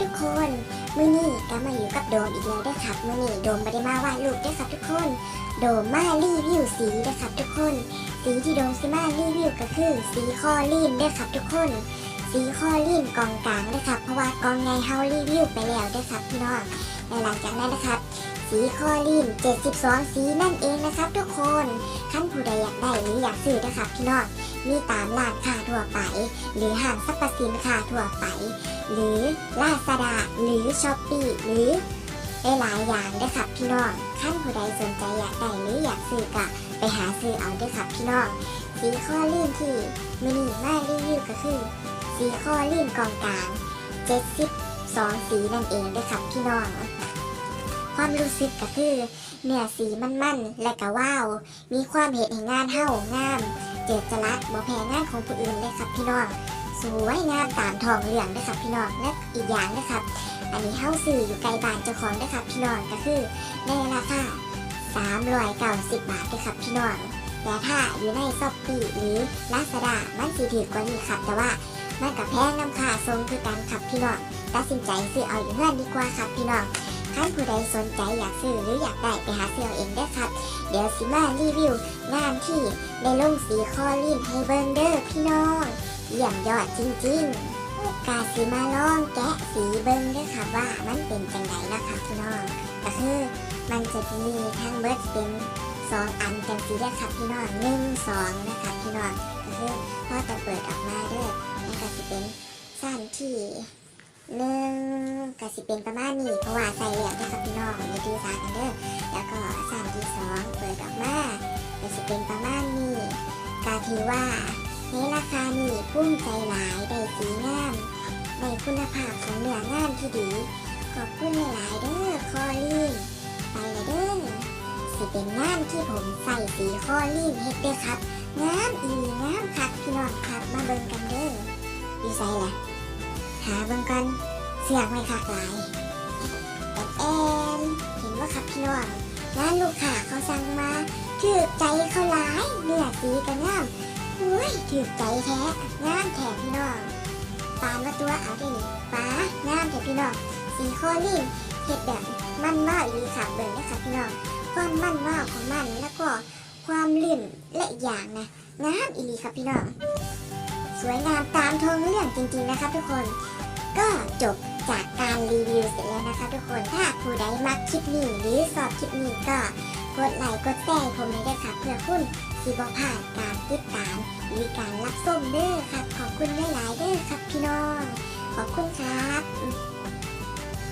ทุกคนมื้อนี้ก็มาอยู่กับโดมอีกแล้วเด้ครับมื้อนี้โดมไม่ได้มาวาดรูปเด้ครับทุกคน โดมมารีวิวสีเด้ครับทุกคน สีที่โดมสิมารีวิวก็คือ สีคอลีนเด้ครับทุกคน สีคอลีนกองกลางเด้ครับเพราะว่ากองไงเฮารีวิวไปแล้วเด้ครับพี่น้องและหลังจากนั้นนะครับ สีคอลีน 72 สีนั่นเองนะครับ ทุกคนขั้นผู้ใดอยากได้หรืออยากซื้อนะครับพี่น้อง มีตามร้านค้าทั่วไป หรือห้างสรรพสินค้าทั่วไป หรือลาซาดาหรือช้อปปี้หรือหลายๆอย่างเด้ครับพี่น้องขั้นผู้ใดสนใจอยากได้หรืออยากซื้อก็ไปหาซื้อเอาเด้อครับพี่น้องสีคอลีนที่มินิมารีวิวก็คือ สีคอลีนกองกลาง72สีนั่นเองเด้ครับพี่น้องความรู้สึกก็คือเนื้อสีมันๆและก็ว้าว มีความเห็นให้งานเฮ้างาม เจตลักษณ์บ่แพ้งานของผู้อื่นเลยครับพี่น้องสวยงามตามทองเหลืองด้วยครับพี่น้องและอีกอย่างนะครับ อันนี้เฮ้าซื้ออยู่ไกลบ้านเจ้าของด้ครับพี่น้องก็คือในราคา390 บาทด้วยครับพี่น้องแต่ถ้าอยู่ในซอปปี้หรือลาซาด้ามันสีถือกว่านี้ครับแต่ว่ามันกับแพงน้ำค่าทรงคือกันครับพี่น้องตัดสินใจซื้อเอาอยู่เพื่อนดีกว่าครับพี่น้องท่านผู้ใดสนใจอยากซื้อหรืออยากได้ไปหาซื้อเองได้ครับ ดี๋ยวสิมารีวิวงานที่ในลงสีคอลีนให้เบิงเด้อพี่น้องเยี่ยมยอดจริงๆกาสิมาลองแกะสีเบิงเด้อค่ะว่ามันเป็นจังไดนะคะพี่น้องก็คือมันจะมีทั้งเบิร์ดเป็นสองอันจังสีเด้อค่ะพี่น้องหนึ่งสองนะคะพี่น้องก็คือพอจะเปิดออกมาเด้อมันก็จะเป็นสั้นที่หนึ่งก็สิเป็นประมาณนี้เพราะว่าใส่เหลี่ยมนะคะพี่น้องอย่ดื้อสากันเด้อแล้วก็ สองเปิดออกมาก็จะเป็นประมาณนี้ก็ถือว่าในราคานี้พุ่มใจหลายได้สีงามในคุณภาพของเนื้องามที่ดี ขอบคุณหลายเด้อคอลีนไปเลยเด้อสิเป็นงามที่ผมใส่สีคอลีนเฮ็ดเด้อครับงามอีงามคักพี่น้องครับมาเบิ่งกันเด้อดีไซน์ล่ะหาเบิ่งกันเสียงไม่คักหลายแอนแอนเห็นว่าครับพี่น้อง งานลูกค้าเขาสั่งมาถือใจเขาหลายเนื้อสีกันงามอุ้ยถือใจแท้งามแท้พี่น้องปานมาตัวเอาได้นี่ป้างามแท้พี่น้องสีคอลีนเห็ดแบบมันมากอีหลีค่ะเบิ่งนะคะพี่น้องความมันมากของมันแล้วก็ความลื่นและอีกอย่างนะงามอีหลีค่ะพี่น้องสวยงามตามทองเรื่องจริงๆนะคะทุกคน ก็จบ การรีวิวเสร็จแล้วนะคะทุกคน ถ้าผู้ใดมักคลิปนี้หรือสอบคลิปนี้ก็กดไลค์กดแชร์ผมเลยด้วยค่ะเพื่อคุณสิบพลาดการติดตามหรือการรับส้มเด้อค่ะขอบคุณหลายๆเด้อครับพี่น้อง ขอบคุณครับ